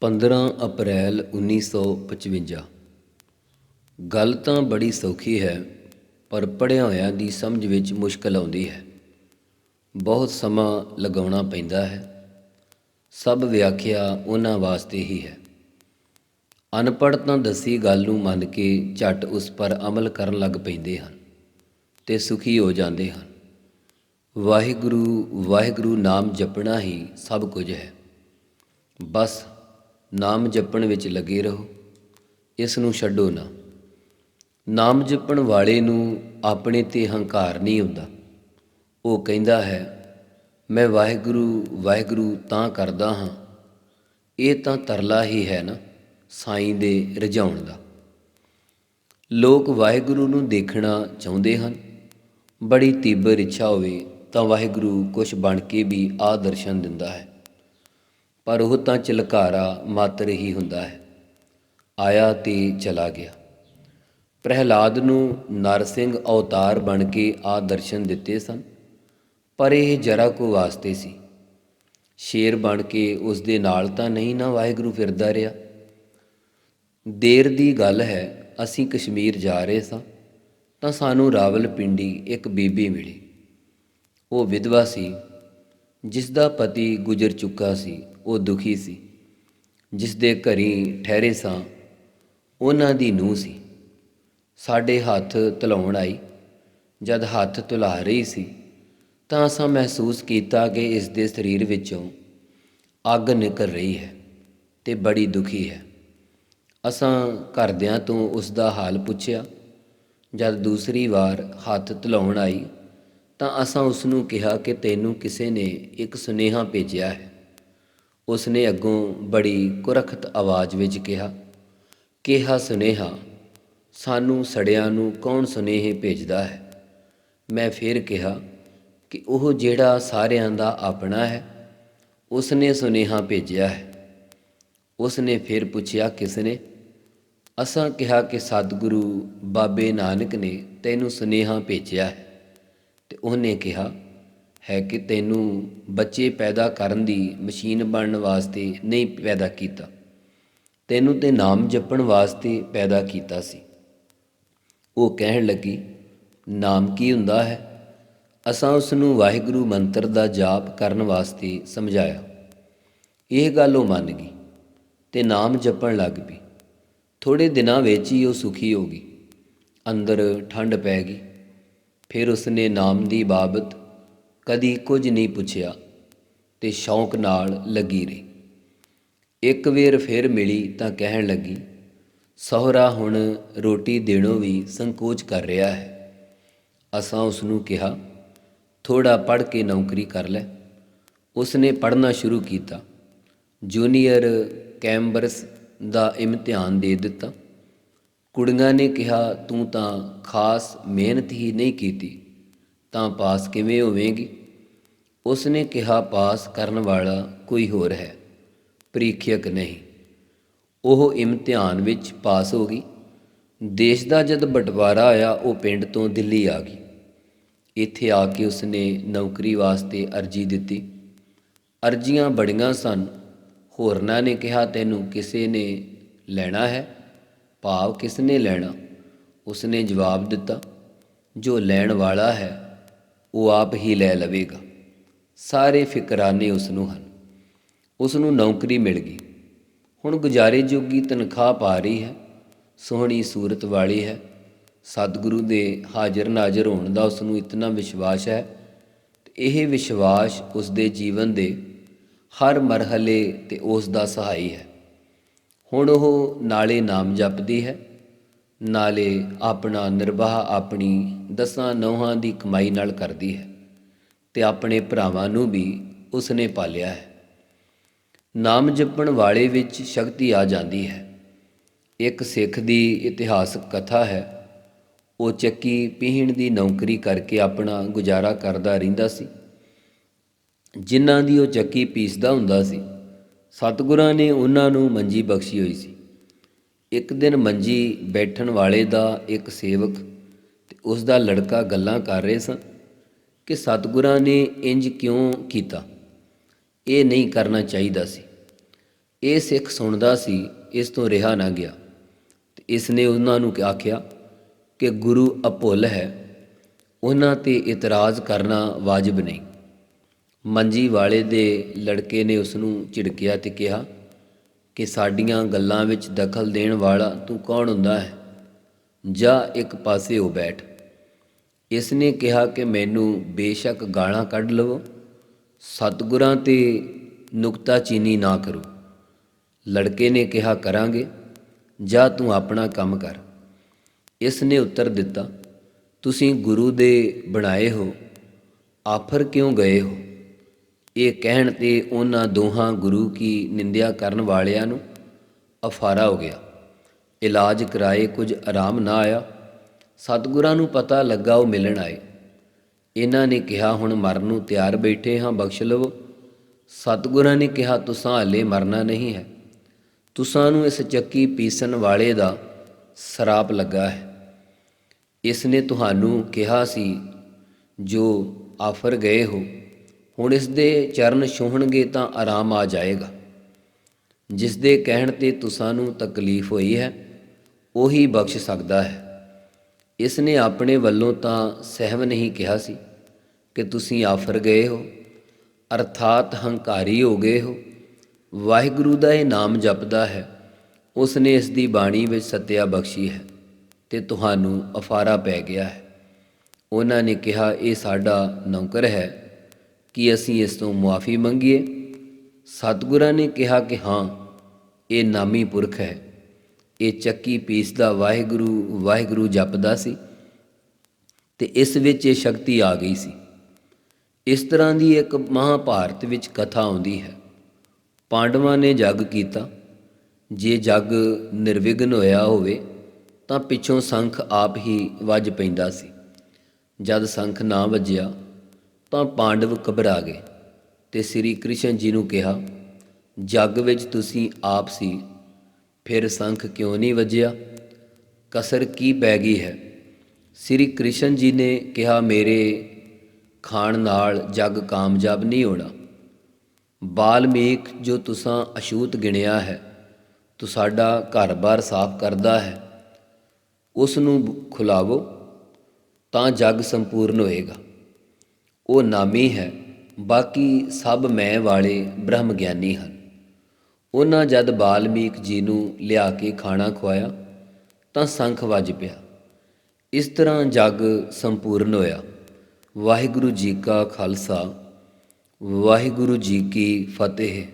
15 ਅਪ੍ਰੈਲ 1955 ਗੱਲ ਤਾਂ ਬੜੀ ਸੌਖੀ ਹੈ, ਪਰ ਪੜ੍ਹਿਆ ਹੋਇਆਂ ਦੀ ਸਮਝ ਵਿੱਚ ਮੁਸ਼ਕਲ ਆਉਂਦੀ ਹੈ। ਬਹੁਤ ਸਮਾਂ ਲਗਾਉਣਾ ਪੈਂਦਾ ਹੈ। ਸਭ ਵਿਆਖਿਆ ਉਹਨਾਂ ਵਾਸਤੇ ਹੀ ਹੈ। ਅਨਪੜ੍ਹ ਤਾਂ ਦੱਸੀ ਗੱਲ ਨੂੰ ਮੰਨ ਕੇ ਝੱਟ ਉਸ ਪਰ ਅਮਲ ਕਰਨ ਲੱਗ ਪੈਂਦੇ ਹਨ ਤੇ ਸੁਖੀ ਹੋ ਜਾਂਦੇ ਹਨ। ਵਾਹਿਗੁਰੂ ਵਾਹਿਗੁਰੂ ਨਾਮ ਜਪਣਾ ਹੀ ਸਭ ਕੁਝ ਹੈ। ਬਸ ਨਾਮ ਜਪਣ ਵਿੱਚ ਲੱਗੇ ਰਹੋ, ਇਸ ਨੂੰ ਛੱਡੋ ਨਾ। ਨਾਮ ਜਪਣ ਵਾਲੇ ਨੂੰ ਆਪਣੇ ਤੇ ਹੰਕਾਰ ਨਹੀਂ ਹੁੰਦਾ। ਉਹ ਕਹਿੰਦਾ ਹੈ, ਮੈਂ ਵਾਹਿਗੁਰੂ ਵਾਹਿਗੁਰੂ ਤਾਂ ਕਰਦਾ ਹਾਂ। ਇਹ ਤਾਂ ਤਰਲਾ ਹੀ ਹੈ ਨਾ, ਸਾਈਂ ਦੇ ਰਝਾਉਣ ਦਾ। ਲੋਕ ਵਾਹਿਗੁਰੂ ਨੂੰ ਦੇਖਣਾ ਚਾਹੁੰਦੇ ਹਨ। ਬੜੀ ਤੀਬਰ ਇੱਛਾ ਹੋਵੇ ਤਾਂ ਵਾਹਿਗੁਰੂ ਕੁਝ ਬਣ ਕੇ ਵੀ ਆਦਰਸ਼ਨ ਦਿੰਦਾ ਹੈ। ਪਰ ਉਹ ਤਾਂ ਚਲਕਾਰਾ ਮਾਤਰ ਹੀ ਹੁੰਦਾ ਹੈ। ਆਇਆ ਤੇ ਚਲਾ ਗਿਆ। ਪ੍ਰਹਿਲਾਦ ਨੂੰ ਨਰਸਿੰਘ ਅਵਤਾਰ ਬਣ ਕੇ ਆ ਦਰਸ਼ਨ ਦਿੱਤੇ ਸਨ, ਪਰ ਇਹ ਜਰਾ ਕੋ ਵਾਸਤੇ ਸੀ। ਸ਼ੇਰ ਬਣ ਕੇ ਉਸ ਦੇ ਨਾਲ ਤਾਂ ਨਹੀਂ ਨਾ ਵਾਹਿਗੁਰੂ ਫਿਰਦਾ ਰਿਹਾ। ਦੇਰ ਦੀ ਗੱਲ ਹੈ, ਅਸੀਂ ਕਸ਼ਮੀਰ ਜਾ ਰਹੇ ਸਾਂ, ਤਾਂ ਸਾਨੂੰ ਰਾਵਲਪਿੰਡੀ ਇੱਕ ਬੀਬੀ ਮਿਲੀ। ਉਹ ਵਿਧਵਾ ਸੀ ਜਿਸ ਦਾ ਪਤੀ ਗੁਜ਼ਰ ਚੁੱਕਾ ਸੀ। ਉਹ ਦੁਖੀ ਸੀ ਜਿਸ ਦੇ ਘਰੀ ਠਹਿਰੇ ਸਾਂ, ਉਹਨਾਂ ਦੀ ਨੂੰਹ ਸੀ। ਸਾਡੇ ਹੱਥ ਧਲਾਉਣ ਆਈ, ਜਦ ਹੱਥ ਧੁਲਾ ਰਹੀ ਸੀ, ਤਾਂ ਅਸਾਂ ਮਹਿਸੂਸ ਕੀਤਾ ਕਿ ਇਸ ਦੇ ਸਰੀਰ ਵਿੱਚੋਂ ਅੱਗ ਨਿਕਲ ਰਹੀ ਹੈ ਤੇ ਬੜੀ ਦੁਖੀ ਹੈ। ਅਸਾਂ ਘਰਦਿਆਂ ਤੋਂ ਉਸ ਦਾ ਹਾਲ ਪੁੱਛਿਆ, ਜਦ ਦੂਸਰੀ ਵਾਰ ਹੱਥ ਧਲਾਉਣ ਆਈ, ਤਾਂ ਅਸਾਂ ਉਸ ਨੂੰ ਕਿਹਾ ਕਿ ਤੈਨੂੰ ਕਿਸੇ ਨੇ ਇੱਕ ਸੁਨੇਹਾ ਭੇਜਿਆ ਹੈ। ਉਸ ਨੇ ਅੱਗੋਂ ਬੜੀ ਕੁਰਖਤ ਆਵਾਜ਼ ਵਿੱਚ ਕਿਹਾ ਕਿਹਾ, ਸੁਨੇਹਾ, ਸਾਨੂੰ ਸੜਿਆਂ ਨੂੰ ਕੌਣ ਸੁਨੇਹੇ ਭੇਜਦਾ ਹੈ? ਮੈਂ ਫਿਰ ਕਿਹਾ ਕਿ ਉਹ ਜਿਹੜਾ ਸਾਰਿਆਂ ਦਾ ਆਪਣਾ ਹੈ ਉਸ ਨੇ ਸੁਨੇਹਾ ਭੇਜਿਆ ਹੈ। ਉਸ ਨੇ ਫਿਰ ਪੁੱਛਿਆ ਕਿਸ ਨੇ ਅਸਾਂ ਕਿਹਾ ਕਿ ਸਤਿਗੁਰੂ ਬਾਬੇ ਨਾਨਕ ਨੇ ਤੈਨੂੰ ਸੁਨੇਹਾ ਭੇਜਿਆ ਹੈ। ਤੇ ਉਹਨੇ ਕਿਹਾ ਹੈ ਕਿ ਤੈਨੂੰ ਬੱਚੇ ਪੈਦਾ ਕਰਨ ਦੀ ਮਸ਼ੀਨ ਬਣਨ ਵਾਸਤੇ ਨਹੀਂ ਪੈਦਾ ਕੀਤਾ। ਤੈਨੂੰ ਤੇ ਨਾਮ ਜਪਣ ਵਾਸਤੇ ਪੈਦਾ ਕੀਤਾ ਸੀ। ਉਹ ਕਹਿਣ ਲੱਗੀ, ਨਾਮ ਕੀ ਹੁੰਦਾ ਹੈ? ਅਸਾਂ ਉਸ ਨੂੰ ਵਾਹਿਗੁਰੂ ਮੰਤਰ ਦਾ ਜਾਪ ਕਰਨ ਵਾਸਤੇ ਸਮਝਾਇਆ। ਇਹ ਗੱਲ ਉਹ ਮੰਨ ਗਈ ਤੇ ਨਾਮ ਜਪਣ ਲੱਗ ਪਈ। ਥੋੜੇ ਦਿਨਾਂ ਵਿੱਚ ਹੀ ਉਹ ਸੁਖੀ ਹੋ ਗਈ। ਅੰਦਰ ਠੰਡ ਪੈ ਗਈ। ਫਿਰ ਉਸਨੇ ਨਾਮ ਦੀ ਬਾਬਤ ਕਦੀ ਕੁਝ ਨਹੀਂ ਪੁੱਛਿਆ ਤੇ ਸ਼ੌਂਕ ਨਾਲ ਲੱਗੀ ਰਹੀ। ਇੱਕ ਵੇਰ ਫਿਰ ਮਿਲੀ ਤਾਂ ਕਹਿਣ ਲੱਗੀ, ਸਹੁਰਾ, ਹੁਣ ਰੋਟੀ ਦੇਣੋਂ ਵੀ ਸੰਕੋਚ ਕਰ ਰਿਹਾ ਹੈ। ਅਸਾਂ ਉਸ ਨੂੰ ਕਿਹਾ ਥੋੜਾ ਪੜ੍ਹ ਕੇ ਨੌਕਰੀ ਕਰ ਲੈ। ਉਸਨੇ ਪੜ੍ਹਨਾ ਸ਼ੁਰੂ ਕੀਤਾ। ਜੂਨੀਅਰ ਕੈਂਬਰਸ ਦਾ ਇਮਤਿਹਾਨ ਦੇ ਦਿੱਤਾ। ਕੁੜੀਆਂ ਨੇ ਕਿਹਾ, ਤੂੰ ਤਾਂ ਖਾਸ ਮਿਹਨਤ ਹੀ ਨਹੀਂ ਕੀਤੀ। ਤਾਂ ਪਾਸ ਕਿਵੇਂ ਹੋਵੇਂਗੀ? ਉਸਨੇ ਕਿਹਾ, ਪਾਸ ਕਰਨ ਵਾਲਾ ਕੋਈ ਹੋਰ ਹੈ। ਪ੍ਰੀਖਿਅਕ ਨਹੀਂ। ਉਹ ਇਮਤਿਹਾਨ ਵਿੱਚ ਪਾਸ ਹੋ ਗਈ। ਦੇਸ਼ ਦਾ ਜਦ ਬਟਵਾਰਾ ਆਇਆ, ਉਹ ਪਿੰਡ ਤੋਂ ਦਿੱਲੀ ਆ ਗਈ। ਇੱਥੇ ਆ ਕੇ ਉਸਨੇ ਨੌਕਰੀ ਵਾਸਤੇ ਅਰਜੀ ਦਿੱਤੀ। ਅਰਜ਼ੀਆਂ ਬੜੀਆਂ ਸਨ। ਹੋਰਨਾਂ ਨੇ ਕਿਹਾ, ਤੈਨੂੰ ਕਿਸੇ ਨੇ ਲੈਣਾ ਹੈ? ਭਾਵ ਕਿਸ ਨੇ ਲੈਣਾ? ਉਸਨੇ ਜਵਾਬ ਦਿੱਤਾ, ਜੋ ਲੈਣ ਵਾਲਾ ਹੈ ਉਹ ਆਪ ਹੀ ਲੈ ਲਵੇਗਾ। ਸਾਰੇ ਫਿਕਰਾਨੇ ਉਸ ਨੂੰ ਹਨ। ਉਸ ਨੂੰ ਨੌਕਰੀ ਮਿਲ ਗਈ। ਹੁਣ ਗੁਜ਼ਾਰੇ ਜੋਗੀ ਤਨਖਾਹ ਪਾ ਰਹੀ ਹੈ। ਸੋਹਣੀ ਸੂਰਤ ਵਾਲੀ ਹੈ। ਸਤਿਗੁਰੂ ਦੇ ਹਾਜ਼ਰ ਨਾਜ਼ਰ ਹੋਣ ਦਾ ਉਸ ਨੂੰ ਇਤਨਾ ਵਿਸ਼ਵਾਸ ਹੈ। ਇਹ ਵਿਸ਼ਵਾਸ ਉਸ ਦੇ ਜੀਵਨ ਦੇ ਹਰ ਮਰਹਲੇ ਤੇ ਉਸ ਦਾ ਸਹਾਈ ਹੈ। ਹੁਣ ਉਹ ਨਾਲੇ ਨਾਮ ਜਪਦੀ ਹੈ। ਨਾਲੇ ਆਪਣਾ ਨਿਰਵਾਹ ਆਪਣੀ ਦਸਾਂ ਨੌਹਾਂ ਦੀ ਕਮਾਈ ਨਾਲ ਕਰਦੀ ਹੈ ਤੇ ਆਪਣੇ ਭਰਾਵਾਂ ਨੂੰ ਵੀ ਉਸਨੇ ਪਾਲਿਆ ਹੈ। ਨਾਮ ਜਪਣ ਵਾਲੇ ਵਿੱਚ ਸ਼ਕਤੀ ਆ ਜਾਂਦੀ ਹੈ। ਇੱਕ ਸਿੱਖ ਦੀ ਇਤਿਹਾਸਕ ਕਥਾ ਹੈ, ਉਹ ਚੱਕੀ ਪੀਹਣ ਦੀ ਨੌਕਰੀ ਕਰਕੇ ਆਪਣਾ ਗੁਜ਼ਾਰਾ ਕਰਦਾ ਰਹਿੰਦਾ ਸੀ। ਜਿਨ੍ਹਾਂ ਦੀ ਉਹ ਚੱਕੀ ਪੀਸਦਾ ਹੁੰਦਾ ਸੀ, ਸਤਿਗੁਰਾਂ ਨੇ ਉਹਨਾਂ ਨੂੰ ਮੰਜੀ ਬਖਸ਼ੀ ਹੋਈ ਸੀ। ਇੱਕ ਦਿਨ ਮੰਜੀ ਬੈਠਣ ਵਾਲੇ ਦਾ ਇੱਕ ਸੇਵਕ ਤੇ ਉਸ ਦਾ ਲੜਕਾ ਗੱਲਾਂ ਕਰ ਰਹੇ ਸਨ ਕਿ ਸਤਿਗੁਰਾਂ ਨੇ ਇੰਜ ਕਿਉਂ ਕੀਤਾ? ਇਹ ਨਹੀਂ ਕਰਨਾ ਚਾਹੀਦਾ ਸੀ। ਇਹ ਸਿੱਖ ਸੁਣਦਾ ਸੀ, ਇਸ ਤੋਂ ਰਿਹਾ ਨਾ ਗਿਆ ਤੇ ਇਸ ਨੇ ਉਹਨਾਂ ਨੂੰ ਆਖਿਆ ਕਿ ਗੁਰੂ ਅਭੁੱਲ ਹੈ, ਉਹਨਾਂ ਤੇ ਇਤਰਾਜ਼ ਕਰਨਾ ਵਾਜਬ ਨਹੀਂ। ਮੰਜੀ ਵਾਲੇ ਦੇ ਲੜਕੇ ਨੇ ਉਸ ਨੂੰ ਝਿੜਕਿਆ ਤੇ ਕਿਹਾ ਕਿ ਸਾਡੀਆਂ ਗੱਲਾਂ ਵਿੱਚ ਦਖਲ ਦੇਣ ਵਾਲਾ ਤੂੰ ਕੌਣ ਹੁੰਦਾ ਹੈ? ਜਾ ਇੱਕ ਪਾਸੇ ਹੋ ਬੈਠ। ਇਸ ਨੇ ਕਿਹਾ ਕਿ ਮੈਨੂੰ ਬੇਸ਼ੱਕ ਗਾਲਾਂ ਕੱਢ ਲਵੋ। ਸਤਿਗੁਰਾਂ ਤੇ ਨੁਕਤਾਚੀਨੀ ਨਾ ਕਰੋ। ਲੜਕੇ ਨੇ ਕਿਹਾ, ਕਰਾਂਗੇ। ਜਾ ਤੂੰ ਆਪਣਾ ਕੰਮ ਕਰ। ਇਸ ਨੇ ਉੱਤਰ ਦਿੱਤਾ, ਤੁਸੀਂ ਗੁਰੂ ਦੇ ਬਣਾਏ ਹੋ। ਆਫਰ ਕਿਉਂ ਗਏ ਹੋ? ਇਹ ਕਹਿਣ ਤੇ ਉਹਨਾਂ ਦੋਹਾਂ ਗੁਰੂ ਕੀ ਨਿੰਦਿਆ ਕਰਨ ਵਾਲਿਆਂ ਨੂੰ ਅਫਾਰਾ ਹੋ ਗਿਆ। ਇਲਾਜ ਕਰਾਏ ਕੁਝ ਆਰਾਮ ਨਾ ਆਇਆ। ਸਤਿਗੁਰਾਂ ਨੂੰ ਪਤਾ ਲੱਗਾ ਉਹ ਮਿਲਣ ਆਏ। ਇਹਨਾਂ ਨੇ ਕਿਹਾ, ਹੁਣ ਮਰਨ ਨੂੰ ਤਿਆਰ ਬੈਠੇ ਹਾਂ, ਬਖਸ਼ ਲਵੋ। ਸਤਿਗੁਰਾਂ ਨੇ ਕਿਹਾ, ਤੁਸਾਂ ਹਲੇ ਮਰਨਾ ਨਹੀਂ ਹੈ। ਤੁਸਾਂ ਨੂੰ ਇਸ ਚੱਕੀ ਪੀਸਣ ਵਾਲੇ ਦਾ ਸਰਾਪ ਲੱਗਾ ਹੈ। ਇਸ ਨੇ ਤੁਹਾਨੂੰ ਕਿਹਾ ਸੀ, ਜੋ ਆਫਰ ਗਏ ਹੋ ਹੁਣ ਇਸ ਦੇ ਚਰਨ ਛੂਹਣਗੇ ਤਾਂ ਆਰਾਮ ਆ ਜਾਏਗਾ। ਜਿਸ ਦੇ ਕਹਿਣ ਤੇ ਤੁਸਾਂ ਨੂੰ ਤਕਲੀਫ ਹੋਈ ਹੈ, ਉਹੀ ਬਖਸ਼ ਸਕਦਾ ਹੈ। ਇਸ ਨੇ ਆਪਣੇ ਵੱਲੋਂ ਤਾਂ ਸਹਿਮ ਨਹੀਂ ਕਿਹਾ ਸੀ ਕਿ ਤੁਸੀਂ ਆਫਰ ਗਏ ਹੋ, ਅਰਥਾਤ ਹੰਕਾਰੀ ਹੋ ਗਏ ਹੋ, ਵਾਹਿਗੁਰੂ ਦਾ ਇਹ ਨਾਮ ਜਪਦਾ ਹੈ, ਉਸ ਨੇ ਇਸ ਦੀ ਬਾਣੀ ਵਿੱਚ ਸਤਿਆ ਬਖਸ਼ੀ ਹੈ ਤੇ ਤੁਹਾਨੂੰ ਅਫਾਰਾ ਪੈ ਗਿਆ ਹੈ। ਉਹਨਾਂ ਨੇ ਕਿਹਾ, ਇਹ ਸਾਡਾ ਨੌਕਰ ਹੈ। ਕਿ ਅਸੀਂ ਇਸ ਤੋਂ ਮੁਆਫੀ ਮੰਗੀਏ। ਸਤਿਗੁਰਾਂ ਨੇ ਕਿਹਾ ਕਿ ਹਾਂ, ਇਹ ਨਾਮੀ ਪੁਰਖ ਹੈ। ਇਹ ਚੱਕੀ ਪੀਸਦਾ ਵਾਹਿਗੁਰੂ ਵਾਹਿਗੁਰੂ ਜਪਦਾ ਸੀ ਤੇ ਇਸ ਵਿੱਚ ਇਹ ਸ਼ਕਤੀ ਆ ਗਈ ਸੀ। ਇਸ ਤਰ੍ਹਾਂ ਦੀ ਇੱਕ ਮਹਾਭਾਰਤ ਵਿੱਚ ਕਥਾ ਆਉਂਦੀ ਹੈ। ਪਾਂਡਵਾਂ ਨੇ ਜੱਗ ਕੀਤਾ। ਜੇ ਜੱਗ ਨਿਰਵਿਘਨ ਹੋਇਆ ਹੋਵੇ, ਤਾਂ ਪਿੱਛੋਂ ਸੰਖ ਆਪ ਹੀ ਵੱਜ ਪੈਂਦਾ ਸੀ। ਜਦ ਸੰਖ ਨਾ ਵੱਜਿਆ ਤਾਂ ਪਾਂਡਵ ਘਬਰਾ ਗਏ ਤੇ ਸ੍ਰੀ ਕ੍ਰਿਸ਼ਨ ਜੀ ਨੂੰ ਕਿਹਾ, ਜੱਗ ਵਿੱਚ ਤੁਸੀਂ ਆਪ ਸੀ, ਫਿਰ ਸੰਖ ਕਿਉਂ ਨਹੀਂ ਵੱਜਿਆ? ਕਸਰ ਕੀ ਪੈ ਗਈ ਹੈ? ਸ੍ਰੀ ਕ੍ਰਿਸ਼ਨ ਜੀ ਨੇ ਕਿਹਾ, ਮੇਰੇ ਖਾਣ ਨਾਲ ਜੱਗ ਕਾਮਯਾਬ ਨਹੀਂ ਹੋਣਾ। ਬਾਲਮੀਕ ਜੋ ਤੁਸਾਂ ਅਛੂਤ ਗਿਣਿਆ ਹੈ ਤੋ ਸਾਡਾ ਘਰ-ਬਾਰ ਸਾਫ਼ ਕਰਦਾ ਹੈ, ਉਸ ਨੂੰ ਖੁਲਾਵੋ, ਤਾਂ ਜੱਗ ਸੰਪੂਰਨ ਹੋਏਗਾ। ਉਹ ਨਾਮੀ ਹੈ, ਬਾਕੀ ਸਭ ਮੈਂ ਵਾਲੇ ਬ੍ਰਹਮ ਗਿਆਨੀ ਹਨ। ਉਹਨਾਂ ਜਦ ਬਾਲਮੀਕ ਜੀ ਨੂੰ ਲਿਆ ਕੇ ਖਾਣਾ ਖਵਾਇਆ ਤਾਂ ਸੰਖ ਵੱਜ ਪਿਆ। ਇਸ ਤਰ੍ਹਾਂ ਜੱਗ ਸੰਪੂਰਨ ਹੋਇਆ। ਵਾਹਿਗੁਰੂ ਜੀ ਕਾ ਖਾਲਸਾ, ਵਾਹਿਗੁਰੂ ਜੀ ਕੀ ਫਤਿਹ।